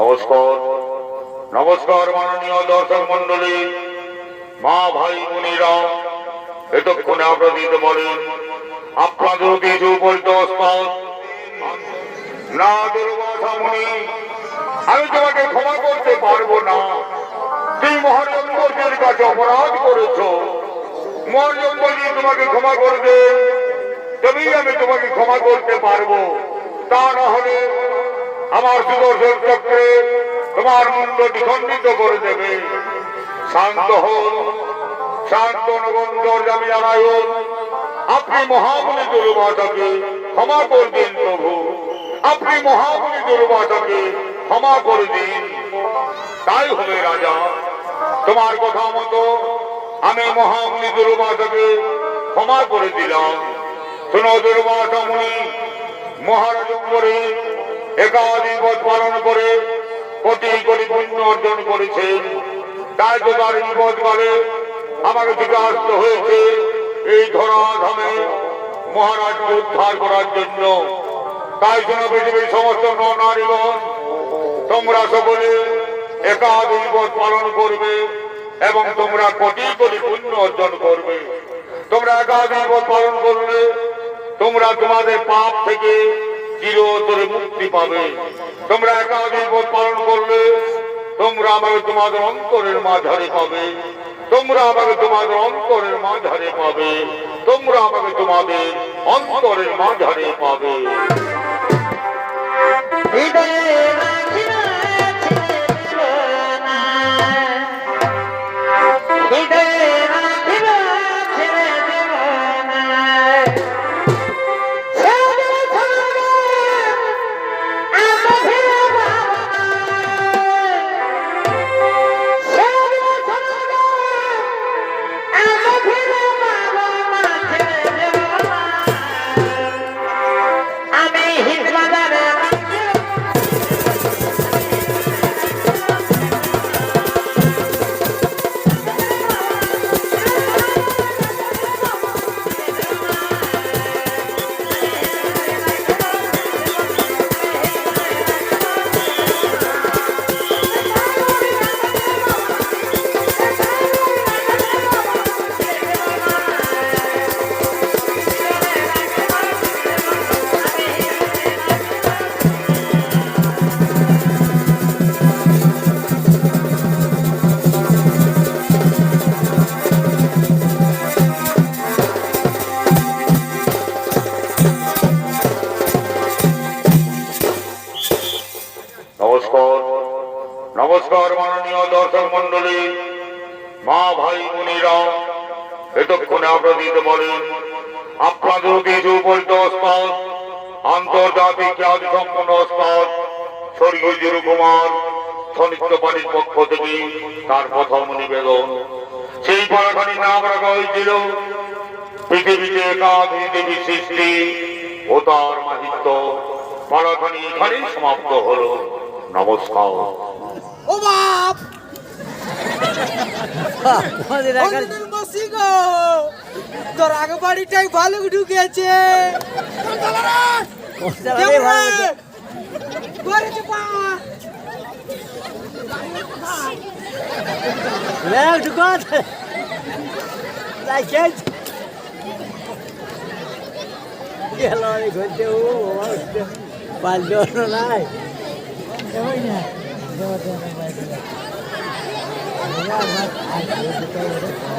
নমস্কার। নমস্কার মাননীয় দর্শক মন্ডলী মা ভাই বোনেরা, এতক্ষণে আপনারা দিতে বলেন আপনাদের কিছু বলতে না আমি তোমাকে ক্ষমা করতে পারব না। তুই মহাজম্বরীর কাছে অপরাধ করেছ। মহাজম্বরী তোমাকে ক্ষমা করবে। তবেই আমি তোমাকে ক্ষমা করতে পারব। তা না হলে আমার সুদর্শন চক্রে তোমার মুন্ড বিখণ্ডিত করে দেবে। শান্ত হন, শান্ত নগন্ধর জামি নারায়ণ। আপনি মহামণি দুর্বাসাকে ক্ষমা করে দিন প্রভু। আপনি মহামণি দুর্বাসাকে ক্ষমা করে দিন। তাই হবে রাজা, তোমার কথা মতো আমি মহামণি দুর্বাসাকে ক্ষমা করে দিলাম। শোনো দুর্বাসা মুনি মহারাজ করে একাধিপদ পালন করে কোটি কোটি পুণ্য অর্জন করেছেন। তাই তো তার বিপদ কালে আমাকে আসতে হয়েছে, এই ধরাধামে মহারাজকে উদ্ধার করার জন্য। তাই জন্য পৃথিবীর সমস্ত নারীগণ তোমরা সকলে একাধিক পদ পালন করবে এবং তোমরা কোটি কোটি পুণ্য অর্জন করবে। তোমরা একাধিক পদ পালন করবে তোমরা তোমাদের পাপ থেকে চিরতরে মুক্তি পাবে। তোমরা একাধিক পদ পালন করলে তোমরা আমাকে তোমাদের অন্তরের মাঝারে পাবে। তোমরা আমাকে তোমাদের অন্তরের মাঝারে পাবে। তোমরা আমাকে তোমাদের অন্তরের মাঝারে পাবে। নমস্কার মাননীয় দর্শক মন্ডলী মা ভাই বোনেরা, এতক্ষণে আপনারা দিতে বলেন আপনাদের কিছু বলতে ওস্তাদ আন্তর্জাতিক খ্যাতি সম্পন্ন ওস্তাদ স্বর্গীয় জিরু কুমার সনিত্য পানির পক্ষ থেকে তার প্রথম নিবেদন। সেই পাড়াখানির নাম রাখা হয়েছিল, পৃথিবীতে একাধিক দেবী সৃষ্টি ও তার মাহিত্য। পাড়াখানি এখানেই সমাপ্ত হলো। নমস্কার ও বাপ তোর আগে বাড়িটাই ঢুকেছে ভালো লাইসেন্স গেল ঘুরতে ও উঠতে পারল নাই ওই না দেওয়া দেওয়া না বাইরে দেওয়া। দেওয়া আমার আর কেউ দিতে হবে না।